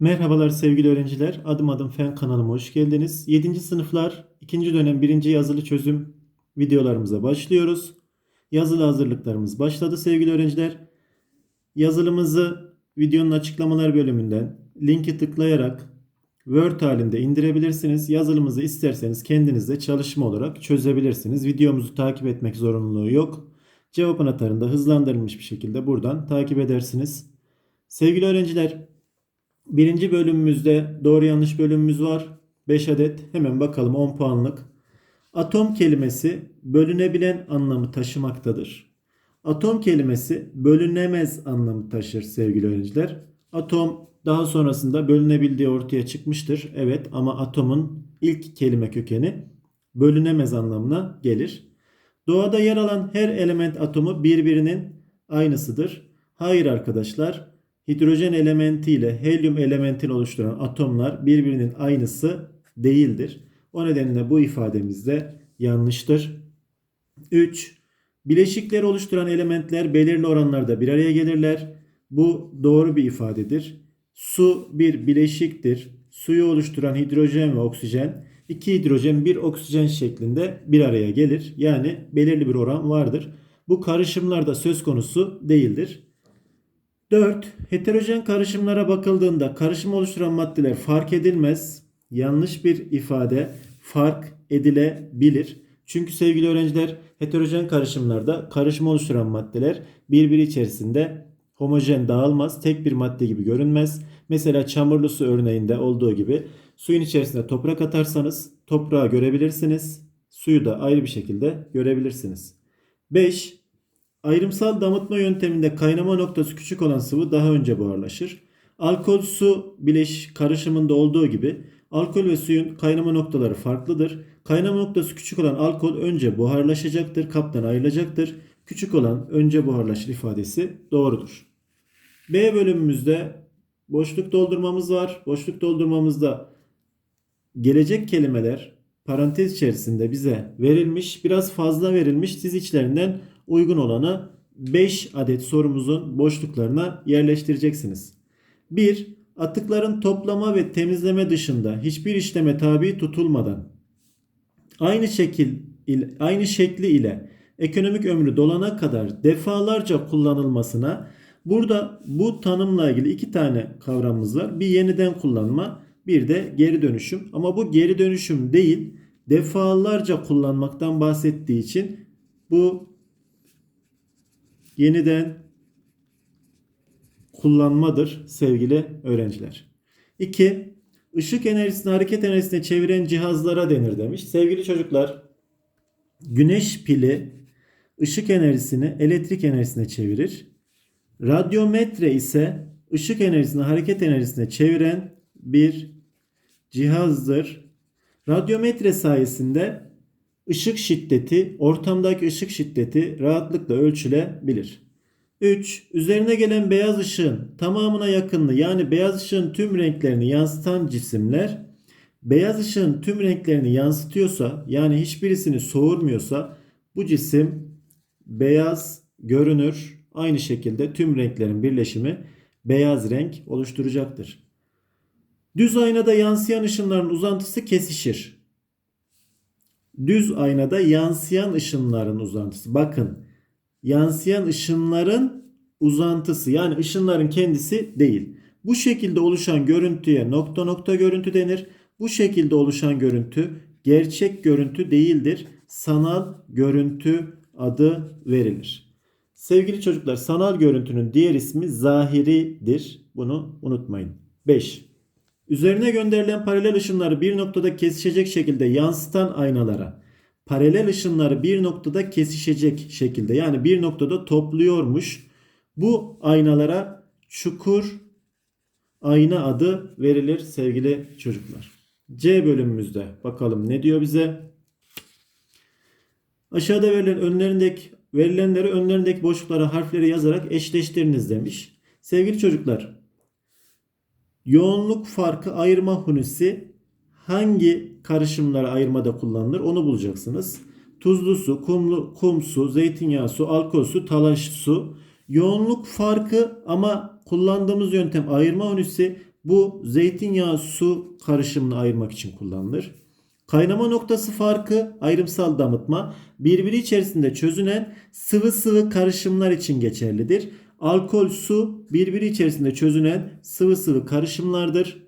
Merhabalar sevgili öğrenciler. Adım adım fen kanalıma hoş geldiniz. 7. sınıflar 2. dönem 1. yazılı çözüm videolarımıza başlıyoruz. Yazılı hazırlıklarımız başladı sevgili öğrenciler. Yazılımızı videonun açıklamalar bölümünden linki tıklayarak Word halinde indirebilirsiniz. Yazılımızı isterseniz kendiniz de çalışma olarak çözebilirsiniz. Videomuzu takip etmek zorunluluğu yok. Cevap anahtarında hızlandırılmış bir şekilde buradan takip edersiniz. Sevgili öğrenciler, Birinci bölümümüzde doğru yanlış bölümümüz var. 5 adet. Hemen bakalım 10 puanlık. Atom kelimesi bölünebilen anlamı taşımaktadır. Atom kelimesi bölünemez anlamı taşır sevgili öğrenciler. Atom daha sonrasında bölünebildiği ortaya çıkmıştır. Evet ama atomun ilk kelime kökeni bölünemez anlamına gelir. Doğada yer alan her element atomu birbirinin aynısıdır. Hayır arkadaşlar. Hidrojen elementi ile helyum elementini oluşturan atomlar birbirinin aynısı değildir. O nedenle bu ifademiz de yanlıştır. 3. Bileşikleri oluşturan elementler belirli oranlarda bir araya gelirler. Bu doğru bir ifadedir. Su bir bileşiktir. Suyu oluşturan hidrojen ve oksijen iki hidrojen bir oksijen şeklinde bir araya gelir. Yani belirli bir oran vardır. Bu karışımlarda söz konusu değildir. 4. Heterojen karışımlara bakıldığında karışım oluşturan maddeler fark edilmez. Yanlış bir ifade fark edilebilir. Çünkü sevgili öğrenciler heterojen karışımlarda karışım oluşturan maddeler birbiri içerisinde homojen dağılmaz. Tek bir madde gibi görünmez. Mesela çamurlu su örneğinde olduğu gibi suyun içerisine toprak atarsanız toprağı görebilirsiniz. Suyu da ayrı bir şekilde görebilirsiniz. 5. Ayrımsal damıtma yönteminde kaynama noktası küçük olan sıvı daha önce buharlaşır. Alkol su bileş karışımında olduğu gibi alkol ve suyun kaynama noktaları farklıdır. Kaynama noktası küçük olan alkol önce buharlaşacaktır, kaptan ayrılacaktır. Küçük olan önce buharlaşır ifadesi doğrudur. B bölümümüzde boşluk doldurmamız var. Boşluk doldurmamızda gelecek kelimeler parantez içerisinde bize verilmiş. Biraz fazla verilmiş. Siz içlerinden uygun olanı 5 adet sorumuzun boşluklarına yerleştireceksiniz. 1. Atıkların toplama ve temizleme dışında hiçbir işleme tabi tutulmadan aynı şekil aynı şekli ile ekonomik ömrü dolana kadar defalarca kullanılmasına burada bu tanımla ilgili iki tane kavramımız var. Bir yeniden kullanma, bir de geri dönüşüm. Ama bu geri dönüşüm değil, defalarca kullanmaktan bahsettiği için bu yeniden kullanmadır sevgili öğrenciler. 2. Işık enerjisini hareket enerjisine çeviren cihazlara denir demiş. Sevgili çocuklar, güneş pili ışık enerjisini elektrik enerjisine çevirir. Radyometre ise ışık enerjisini hareket enerjisine çeviren bir cihazdır. Radyometre sayesinde ışık şiddeti, ortamdaki ışık şiddeti rahatlıkla ölçülebilir. 3. Üzerine gelen beyaz ışığın tamamına yakınlığı yani beyaz ışığın tüm renklerini yansıtan cisimler beyaz ışığın tüm renklerini yansıtıyorsa yani hiçbirisini soğurmuyorsa bu cisim beyaz görünür. Aynı şekilde tüm renklerin birleşimi beyaz renk oluşturacaktır. Düz aynada yansıyan ışınların uzantısı kesişir. Düz aynada yansıyan ışınların uzantısı. Bakın yansıyan ışınların uzantısı yani ışınların kendisi değil. Bu şekilde oluşan görüntüye nokta nokta görüntü denir. Bu şekilde oluşan görüntü gerçek görüntü değildir. Sanal görüntü adı verilir. Sevgili çocuklar sanal görüntünün diğer ismi zahiridir. Bunu unutmayın. 5. Üzerine gönderilen paralel ışınları bir noktada kesişecek şekilde yansıtan aynalara paralel ışınları bir noktada kesişecek şekilde yani bir noktada topluyormuş. Bu aynalara çukur ayna adı verilir sevgili çocuklar. C bölümümüzde bakalım ne diyor bize? Aşağıda verilen önlerindeki verilenleri önlerindeki boşluklara harfleri yazarak eşleştiriniz demiş. Sevgili çocuklar, yoğunluk farkı ayırma hunisi hangi karışımları ayırmada kullanılır onu bulacaksınız. Tuzlu su, kumlu, kum su, zeytinyağı su, alkol su, talaş su. Yoğunluk farkı ama kullandığımız yöntem ayırma hunisi Bu zeytinyağı su karışımını ayırmak için kullanılır. Kaynama noktası farkı ayrımsal damıtma birbiri içerisinde çözünen sıvı sıvı karışımlar için geçerlidir. Alkol, su birbiri içerisinde çözünen sıvı sıvı karışımlardır.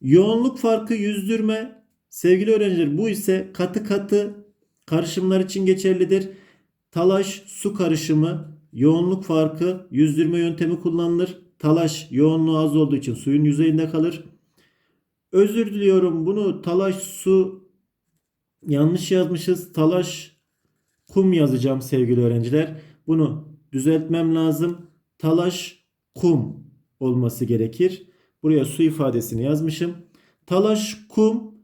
Yoğunluk farkı yüzdürme. Sevgili öğrenciler bu ise katı katı karışımlar için geçerlidir. Talaş su karışımı yoğunluk farkı yüzdürme yöntemi kullanılır. Talaş yoğunluğu az olduğu için suyun yüzeyinde kalır. Özür diliyorum bunu talaş su yanlış yazmışız. Talaş kum yazacağım sevgili öğrenciler. Bunu düzeltmem lazım. Talaş kum olması gerekir. Buraya su ifadesini yazmışım. Talaş kum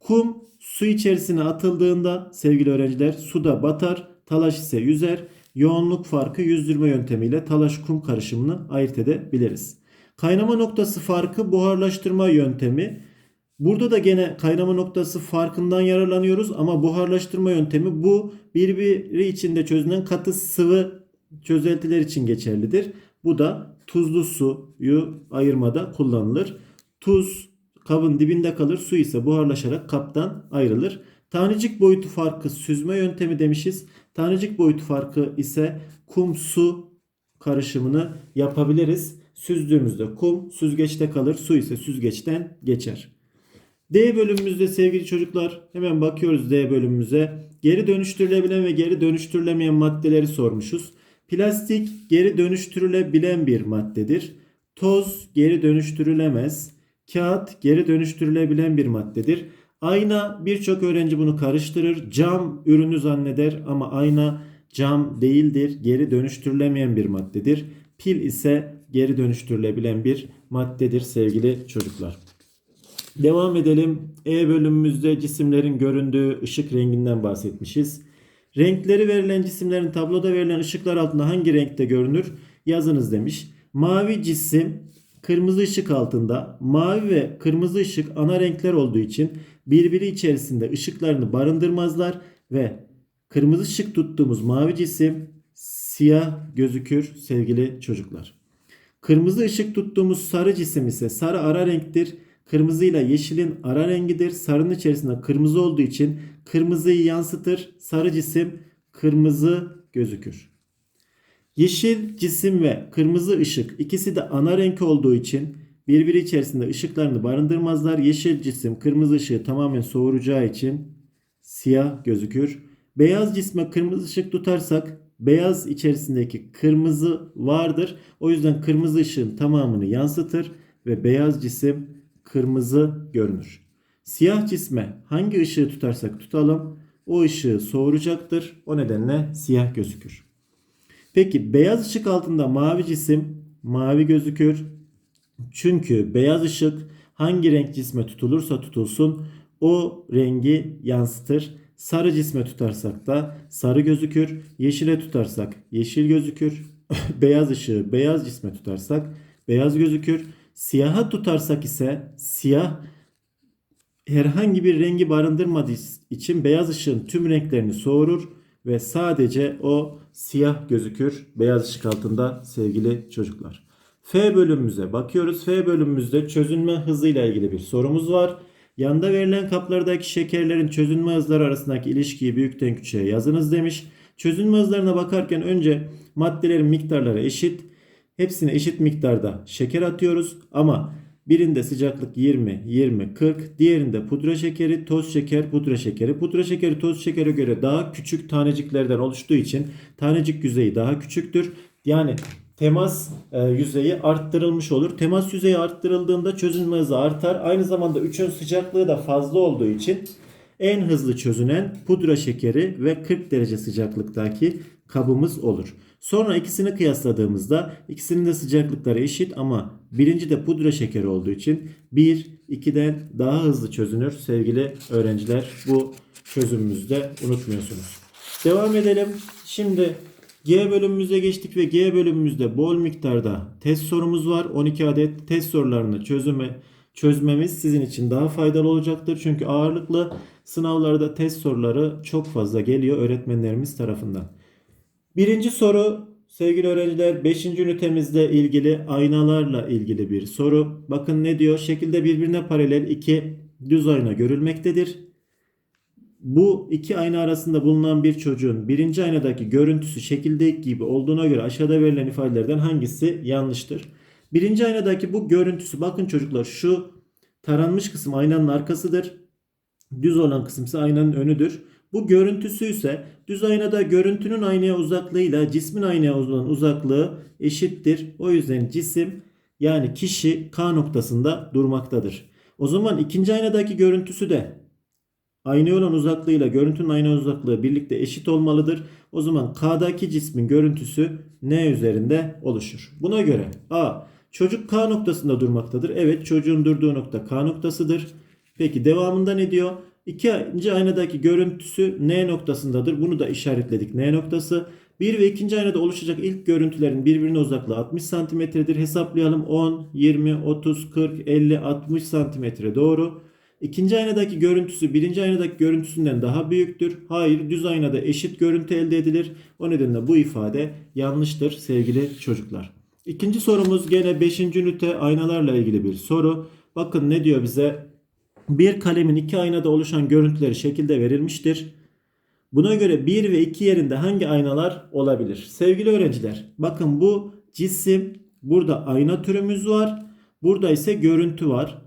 kum su içerisine atıldığında sevgili öğrenciler suda batar. Talaş ise yüzer. Yoğunluk farkı yüzdürme yöntemiyle talaş kum karışımını ayırt edebiliriz. Kaynama noktası farkı buharlaştırma yöntemi. Burada da gene kaynama noktası farkından yararlanıyoruz ama buharlaştırma yöntemi bu birbiri içinde çözünen katı sıvı çözeltiler için geçerlidir. Bu da tuzlu suyu ayırmada kullanılır. Tuz kabın dibinde kalır, su ise buharlaşarak kaptan ayrılır. Tanecik boyutu farkı süzme yöntemi demişiz. Tanecik boyutu farkı ise kum su karışımını yapabiliriz. Süzdüğümüzde kum süzgeçte kalır, su ise süzgeçten geçer. D bölümümüzde sevgili çocuklar hemen bakıyoruz D bölümümüze. Geri dönüştürülebilen ve geri dönüştürülemeyen maddeleri sormuşuz. Plastik geri dönüştürülebilen bir maddedir. Toz geri dönüştürülemez. Kağıt geri dönüştürülebilen bir maddedir. Ayna birçok öğrenci bunu karıştırır. Cam ürünü zanneder ama ayna cam değildir. Geri dönüştürülemeyen bir maddedir. Pil ise geri dönüştürülebilen bir maddedir sevgili çocuklar. Devam edelim. E bölümümüzde cisimlerin göründüğü ışık renginden bahsetmişiz. Renkleri verilen cisimlerin tabloda verilen ışıklar altında hangi renkte görünür? Yazınız demiş. Mavi cisim kırmızı ışık altında. Mavi ve kırmızı ışık ana renkler olduğu için birbiri içerisinde ışıklarını barındırmazlar ve kırmızı ışık tuttuğumuz mavi cisim siyah gözükür sevgili çocuklar. Kırmızı ışık tuttuğumuz sarı cisim ise sarı ara renktir. Kırmızı ile yeşilin ara rengidir. Sarının içerisinde kırmızı olduğu için kırmızıyı yansıtır. Sarı cisim kırmızı gözükür. Yeşil cisim ve kırmızı ışık ikisi de ana renk olduğu için birbiri içerisinde ışıklarını barındırmazlar. Yeşil cisim kırmızı ışığı tamamen soğuracağı için siyah gözükür. Beyaz cisme kırmızı ışık tutarsak beyaz içerisindeki kırmızı vardır. O yüzden kırmızı ışığın tamamını yansıtır ve beyaz cisim kırmızı görünür. Siyah cisme hangi ışığı tutarsak tutalım o ışığı soğuracaktır. O nedenle siyah gözükür. Peki beyaz ışık altında mavi cisim mavi gözükür. Çünkü beyaz ışık hangi renk cisme tutulursa tutulsun o rengi yansıtır. Sarı cisme tutarsak da sarı gözükür. Yeşile tutarsak yeşil gözükür. beyaz ışığı beyaz cisme tutarsak beyaz gözükür. Siyaha tutarsak ise siyah herhangi bir rengi barındırmadığı için beyaz ışığın tüm renklerini soğurur ve sadece o siyah gözükür beyaz ışık altında sevgili çocuklar. F bölümümüze bakıyoruz. F bölümümüzde çözünme hızıyla ilgili bir sorumuz var. Yanda verilen kaplardaki şekerlerin çözünme hızları arasındaki ilişkiyi büyükten küçüğe yazınız demiş. Çözünme hızlarına bakarken önce maddelerin miktarları eşit. Hepsine eşit miktarda şeker atıyoruz ama birinde sıcaklık 20, 20, 40, diğerinde pudra şekeri, toz şeker, pudra şekeri. Pudra şekeri toz şekere göre daha küçük taneciklerden oluştuğu için tanecik yüzeyi daha küçüktür. Yani temas e, yüzeyi arttırılmış olur. Temas yüzeyi arttırıldığında çözünme hızı artar. Aynı zamanda 3'ün sıcaklığı da fazla olduğu için en hızlı çözünen pudra şekeri ve 40 derece sıcaklıktaki kabımız olur. Sonra ikisini kıyasladığımızda ikisinin de sıcaklıkları eşit ama birinci de pudra şekeri olduğu için 1 2'den daha hızlı çözünür sevgili öğrenciler. Bu çözümümüzde unutmuyorsunuz. Devam edelim. Şimdi G bölümümüze geçtik ve G bölümümüzde bol miktarda test sorumuz var. 12 adet test sorularını çözüme çözmemiz sizin için daha faydalı olacaktır. Çünkü ağırlıklı sınavlarda test soruları çok fazla geliyor öğretmenlerimiz tarafından. Birinci soru sevgili öğrenciler 5. ünitemizle ilgili aynalarla ilgili bir soru. Bakın ne diyor? Şekilde birbirine paralel iki düz ayna görülmektedir. Bu iki ayna arasında bulunan bir çocuğun birinci aynadaki görüntüsü şekildeki gibi olduğuna göre aşağıda verilen ifadelerden hangisi yanlıştır? Birinci aynadaki bu görüntüsü bakın çocuklar şu taranmış kısım aynanın arkasıdır. Düz olan kısım ise aynanın önüdür. Bu görüntüsü ise düz aynada görüntünün aynaya uzaklığıyla cismin aynaya olan uzaklığı eşittir. O yüzden cisim yani kişi K noktasında durmaktadır. O zaman ikinci aynadaki görüntüsü de aynaya olan uzaklığıyla görüntünün aynaya uzaklığı birlikte eşit olmalıdır. O zaman K'daki cismin görüntüsü N üzerinde oluşur. Buna göre A. Çocuk K noktasında durmaktadır. Evet çocuğun durduğu nokta K noktasıdır. Peki devamında ne diyor? İkinci aynadaki görüntüsü N noktasındadır. Bunu da işaretledik. N noktası. Bir ve ikinci aynada oluşacak ilk görüntülerin birbirine uzaklığı 60 santimetredir. Hesaplayalım. 10, 20, 30, 40, 50, 60 santimetre doğru. İkinci aynadaki görüntüsü birinci aynadaki görüntüsünden daha büyüktür. Hayır düz aynada eşit görüntü elde edilir. O nedenle bu ifade yanlıştır sevgili çocuklar. İkinci sorumuz gene 5. ünite aynalarla ilgili bir soru. Bakın ne diyor bize? Bir kalemin iki aynada oluşan görüntüleri şekilde verilmiştir. Buna göre 1 ve 2 yerinde hangi aynalar olabilir? Sevgili öğrenciler, bakın bu cisim, burada ayna türümüz var. Burada ise görüntü var.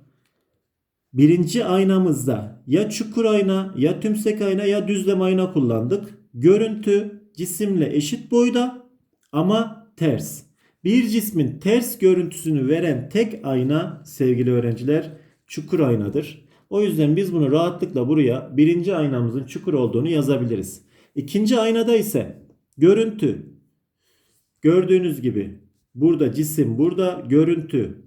Birinci aynamızda ya çukur ayna, ya tümsek ayna, ya düzlem ayna kullandık. Görüntü cisimle eşit boyda ama ters. Bir cismin ters görüntüsünü veren tek ayna sevgili öğrenciler çukur aynadır. O yüzden biz bunu rahatlıkla buraya birinci aynamızın çukur olduğunu yazabiliriz. İkinci aynada ise görüntü gördüğünüz gibi burada cisim burada görüntü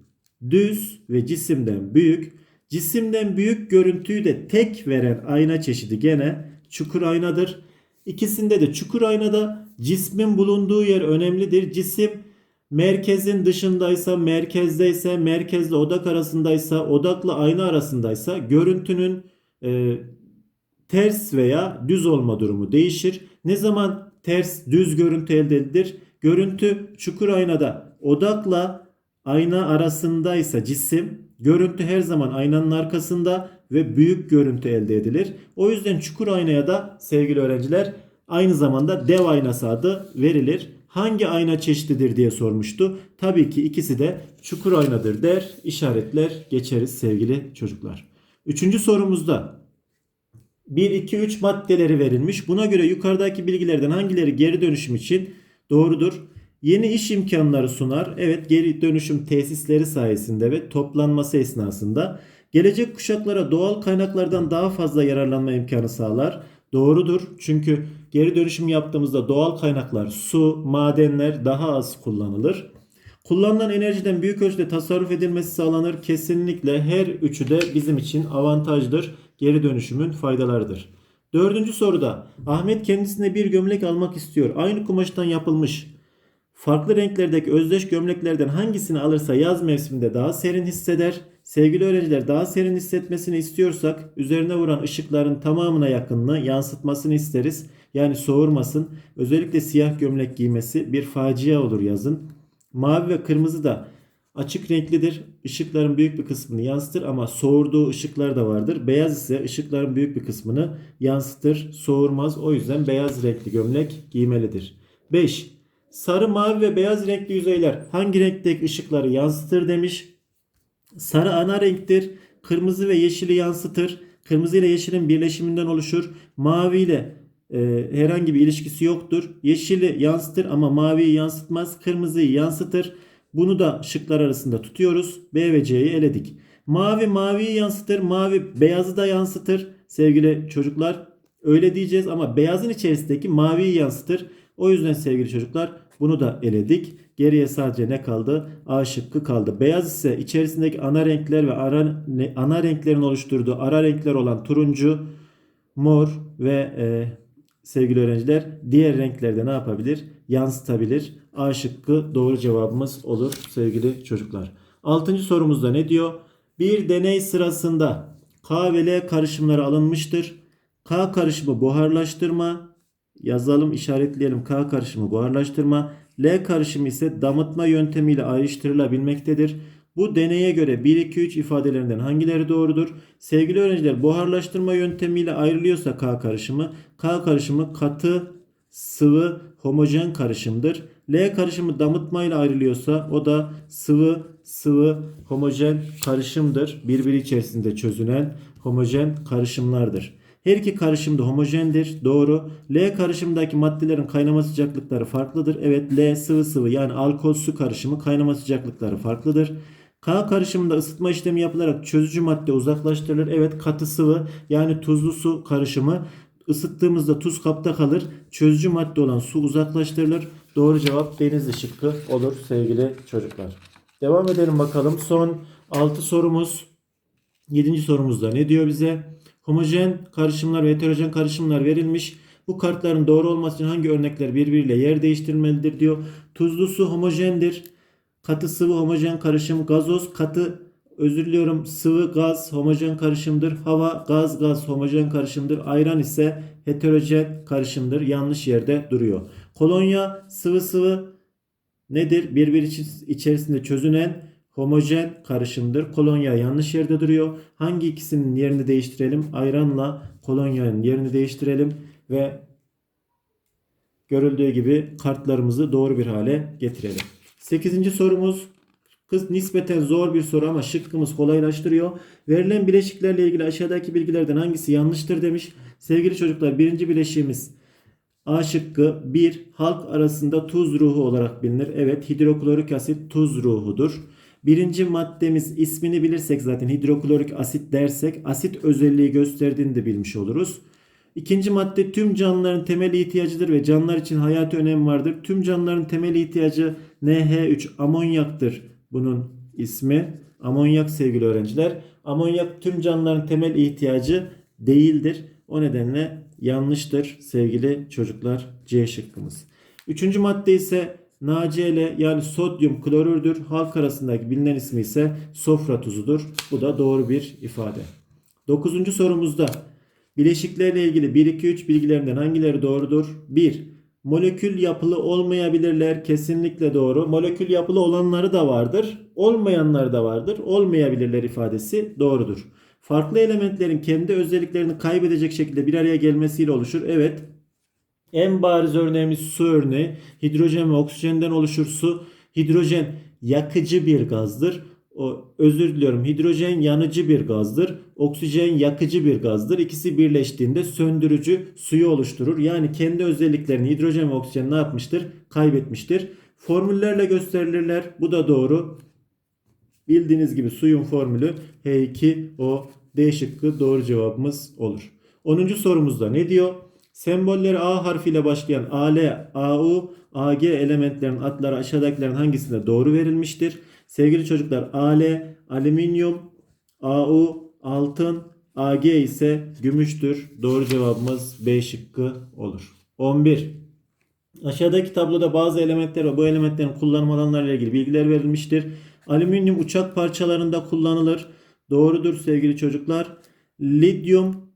düz ve cisimden büyük. Cisimden büyük görüntüyü de tek veren ayna çeşidi gene çukur aynadır. İkisinde de çukur aynada cismin bulunduğu yer önemlidir. Cisim merkezin dışındaysa, merkezdeyse, merkezle odak arasındaysa, odakla ayna arasındaysa görüntünün e, ters veya düz olma durumu değişir. Ne zaman ters düz görüntü elde edilir? Görüntü çukur aynada odakla ayna arasındaysa cisim, görüntü her zaman aynanın arkasında ve büyük görüntü elde edilir. O yüzden çukur aynaya da sevgili öğrenciler aynı zamanda dev aynası adı verilir hangi ayna çeşididir diye sormuştu. Tabii ki ikisi de çukur aynadır der, işaretler geçeriz sevgili çocuklar. Üçüncü sorumuzda 1, 2, 3 maddeleri verilmiş. Buna göre yukarıdaki bilgilerden hangileri geri dönüşüm için doğrudur? Yeni iş imkanları sunar. Evet geri dönüşüm tesisleri sayesinde ve toplanması esnasında gelecek kuşaklara doğal kaynaklardan daha fazla yararlanma imkanı sağlar. Doğrudur. Çünkü geri dönüşüm yaptığımızda doğal kaynaklar, su, madenler daha az kullanılır. Kullanılan enerjiden büyük ölçüde tasarruf edilmesi sağlanır. Kesinlikle her üçü de bizim için avantajdır. Geri dönüşümün faydalarıdır. Dördüncü soruda Ahmet kendisine bir gömlek almak istiyor. Aynı kumaştan yapılmış. Farklı renklerdeki özdeş gömleklerden hangisini alırsa yaz mevsiminde daha serin hisseder. Sevgili öğrenciler daha serin hissetmesini istiyorsak üzerine vuran ışıkların tamamına yakınını yansıtmasını isteriz. Yani soğurmasın. Özellikle siyah gömlek giymesi bir facia olur yazın. Mavi ve kırmızı da açık renklidir. Işıkların büyük bir kısmını yansıtır ama soğurduğu ışıklar da vardır. Beyaz ise ışıkların büyük bir kısmını yansıtır, soğurmaz. O yüzden beyaz renkli gömlek giymelidir. 5. Sarı, mavi ve beyaz renkli yüzeyler hangi renkteki ışıkları yansıtır demiş. Sarı ana renktir. Kırmızı ve yeşili yansıtır. Kırmızı ile yeşilin birleşiminden oluşur. Mavi ile e, herhangi bir ilişkisi yoktur. Yeşili yansıtır ama maviyi yansıtmaz. Kırmızıyı yansıtır. Bunu da şıklar arasında tutuyoruz. B ve C'yi eledik. Mavi maviyi yansıtır. Mavi beyazı da yansıtır. Sevgili çocuklar öyle diyeceğiz ama beyazın içerisindeki maviyi yansıtır. O yüzden sevgili çocuklar bunu da eledik. Geriye sadece ne kaldı? A şıkkı kaldı. Beyaz ise içerisindeki ana renkler ve ara, ana renklerin oluşturduğu ara renkler olan turuncu, mor ve e, sevgili öğrenciler diğer renklerde ne yapabilir? Yansıtabilir. A şıkkı doğru cevabımız olur sevgili çocuklar. Altıncı sorumuzda ne diyor? Bir deney sırasında K ve L karışımları alınmıştır. K karışımı buharlaştırma, yazalım işaretleyelim K karışımı buharlaştırma. L karışımı ise damıtma yöntemiyle ayrıştırılabilmektedir. Bu deneye göre 1, 2, 3 ifadelerinden hangileri doğrudur? Sevgili öğrenciler buharlaştırma yöntemiyle ayrılıyorsa K karışımı, K karışımı katı, sıvı, homojen karışımdır. L karışımı damıtmayla ayrılıyorsa o da sıvı, sıvı, homojen karışımdır. Birbiri içerisinde çözünen homojen karışımlardır. Her iki karışım da homojendir. Doğru. L karışımdaki maddelerin kaynama sıcaklıkları farklıdır. Evet L sıvı sıvı yani alkol su karışımı kaynama sıcaklıkları farklıdır. K karışımında ısıtma işlemi yapılarak çözücü madde uzaklaştırılır. Evet katı sıvı yani tuzlu su karışımı ısıttığımızda tuz kapta kalır. Çözücü madde olan su uzaklaştırılır. Doğru cevap denizli şıkkı olur sevgili çocuklar. Devam edelim bakalım. Son 6 sorumuz. 7. sorumuzda ne diyor bize? Homojen karışımlar ve heterojen karışımlar verilmiş. Bu kartların doğru olması için hangi örnekler birbiriyle yer değiştirmelidir diyor. Tuzlu su homojendir. Katı sıvı homojen karışım. Gazoz katı özür diliyorum sıvı gaz homojen karışımdır. Hava gaz gaz homojen karışımdır. Ayran ise heterojen karışımdır. Yanlış yerde duruyor. Kolonya sıvı sıvı nedir? Birbiri içerisinde çözünen homojen karışımdır. Kolonya yanlış yerde duruyor. Hangi ikisinin yerini değiştirelim? Ayranla kolonyanın yerini değiştirelim ve görüldüğü gibi kartlarımızı doğru bir hale getirelim. 8. sorumuz kız nispeten zor bir soru ama şıkkımız kolaylaştırıyor. Verilen bileşiklerle ilgili aşağıdaki bilgilerden hangisi yanlıştır demiş. Sevgili çocuklar birinci bileşiğimiz A şıkkı 1 halk arasında tuz ruhu olarak bilinir. Evet hidroklorik asit tuz ruhudur. Birinci maddemiz ismini bilirsek zaten hidroklorik asit dersek asit özelliği gösterdiğini de bilmiş oluruz. İkinci madde tüm canlıların temel ihtiyacıdır ve canlılar için hayati önem vardır. Tüm canlıların temel ihtiyacı NH3 amonyaktır bunun ismi. Amonyak sevgili öğrenciler. Amonyak tüm canlıların temel ihtiyacı değildir. O nedenle yanlıştır sevgili çocuklar C şıkkımız. Üçüncü madde ise NaCl yani sodyum klorürdür. Halk arasındaki bilinen ismi ise sofra tuzudur. Bu da doğru bir ifade. Dokuzuncu sorumuzda bileşiklerle ilgili 1 2 3 bilgilerinden hangileri doğrudur? 1. Molekül yapılı olmayabilirler kesinlikle doğru. Molekül yapılı olanları da vardır. Olmayanları da vardır. Olmayabilirler ifadesi doğrudur. Farklı elementlerin kendi özelliklerini kaybedecek şekilde bir araya gelmesiyle oluşur. Evet. En bariz örneğimiz su örneği. Hidrojen ve oksijenden oluşur su. Hidrojen yakıcı bir gazdır. O, özür diliyorum. Hidrojen yanıcı bir gazdır. Oksijen yakıcı bir gazdır. İkisi birleştiğinde söndürücü suyu oluşturur. Yani kendi özelliklerini hidrojen ve oksijen ne yapmıştır? Kaybetmiştir. Formüllerle gösterilirler. Bu da doğru. Bildiğiniz gibi suyun formülü H2O D şıkkı doğru cevabımız olur. 10. sorumuzda ne diyor? Sembolleri A harfiyle başlayan AL, AU, AG elementlerin adları aşağıdakilerin hangisinde doğru verilmiştir? Sevgili çocuklar AL alüminyum, AU altın, AG ise gümüştür. Doğru cevabımız B şıkkı olur. 11. Aşağıdaki tabloda bazı elementler ve bu elementlerin kullanım alanlarıyla ilgili bilgiler verilmiştir. Alüminyum uçak parçalarında kullanılır. Doğrudur sevgili çocuklar. Lityum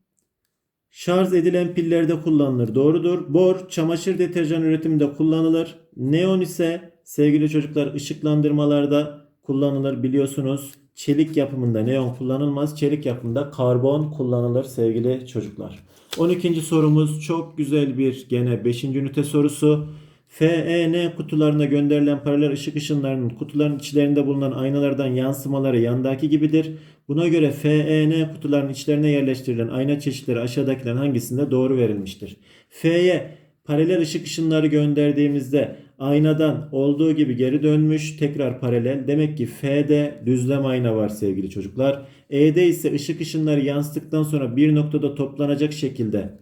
şarj edilen pillerde kullanılır. Doğrudur. Bor çamaşır deterjan üretiminde kullanılır. Neon ise sevgili çocuklar ışıklandırmalarda kullanılır biliyorsunuz. Çelik yapımında neon kullanılmaz. Çelik yapımında karbon kullanılır sevgili çocuklar. 12. sorumuz çok güzel bir gene 5. ünite sorusu. FEN kutularına gönderilen paralel ışık ışınlarının kutuların içlerinde bulunan aynalardan yansımaları yandaki gibidir. Buna göre FEN kutuların içlerine yerleştirilen ayna çeşitleri aşağıdakilerin hangisinde doğru verilmiştir? F'ye paralel ışık ışınları gönderdiğimizde aynadan olduğu gibi geri dönmüş tekrar paralel. Demek ki F'de düzlem ayna var sevgili çocuklar. E'de ise ışık ışınları yansıttıktan sonra bir noktada toplanacak şekilde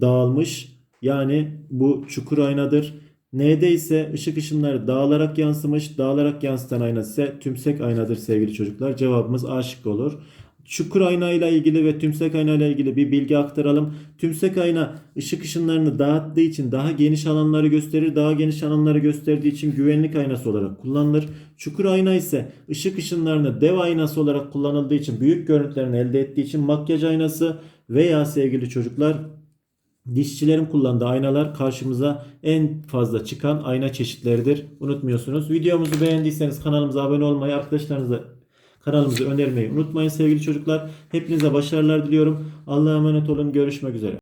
dağılmış. Yani bu çukur aynadır. N'de ise ışık ışınları dağılarak yansımış. Dağılarak yansıtan ayna ise tümsek aynadır sevgili çocuklar. Cevabımız A şıkkı olur. Çukur ayna ile ilgili ve tümsek ayna ile ilgili bir bilgi aktaralım. Tümsek ayna ışık ışınlarını dağıttığı için daha geniş alanları gösterir. Daha geniş alanları gösterdiği için güvenlik aynası olarak kullanılır. Çukur ayna ise ışık ışınlarını dev aynası olarak kullanıldığı için büyük görüntülerini elde ettiği için makyaj aynası veya sevgili çocuklar Dişçilerin kullandığı aynalar karşımıza en fazla çıkan ayna çeşitleridir. Unutmuyorsunuz. Videomuzu beğendiyseniz kanalımıza abone olmayı, arkadaşlarınıza kanalımızı önermeyi unutmayın sevgili çocuklar. Hepinize başarılar diliyorum. Allah'a emanet olun. Görüşmek üzere.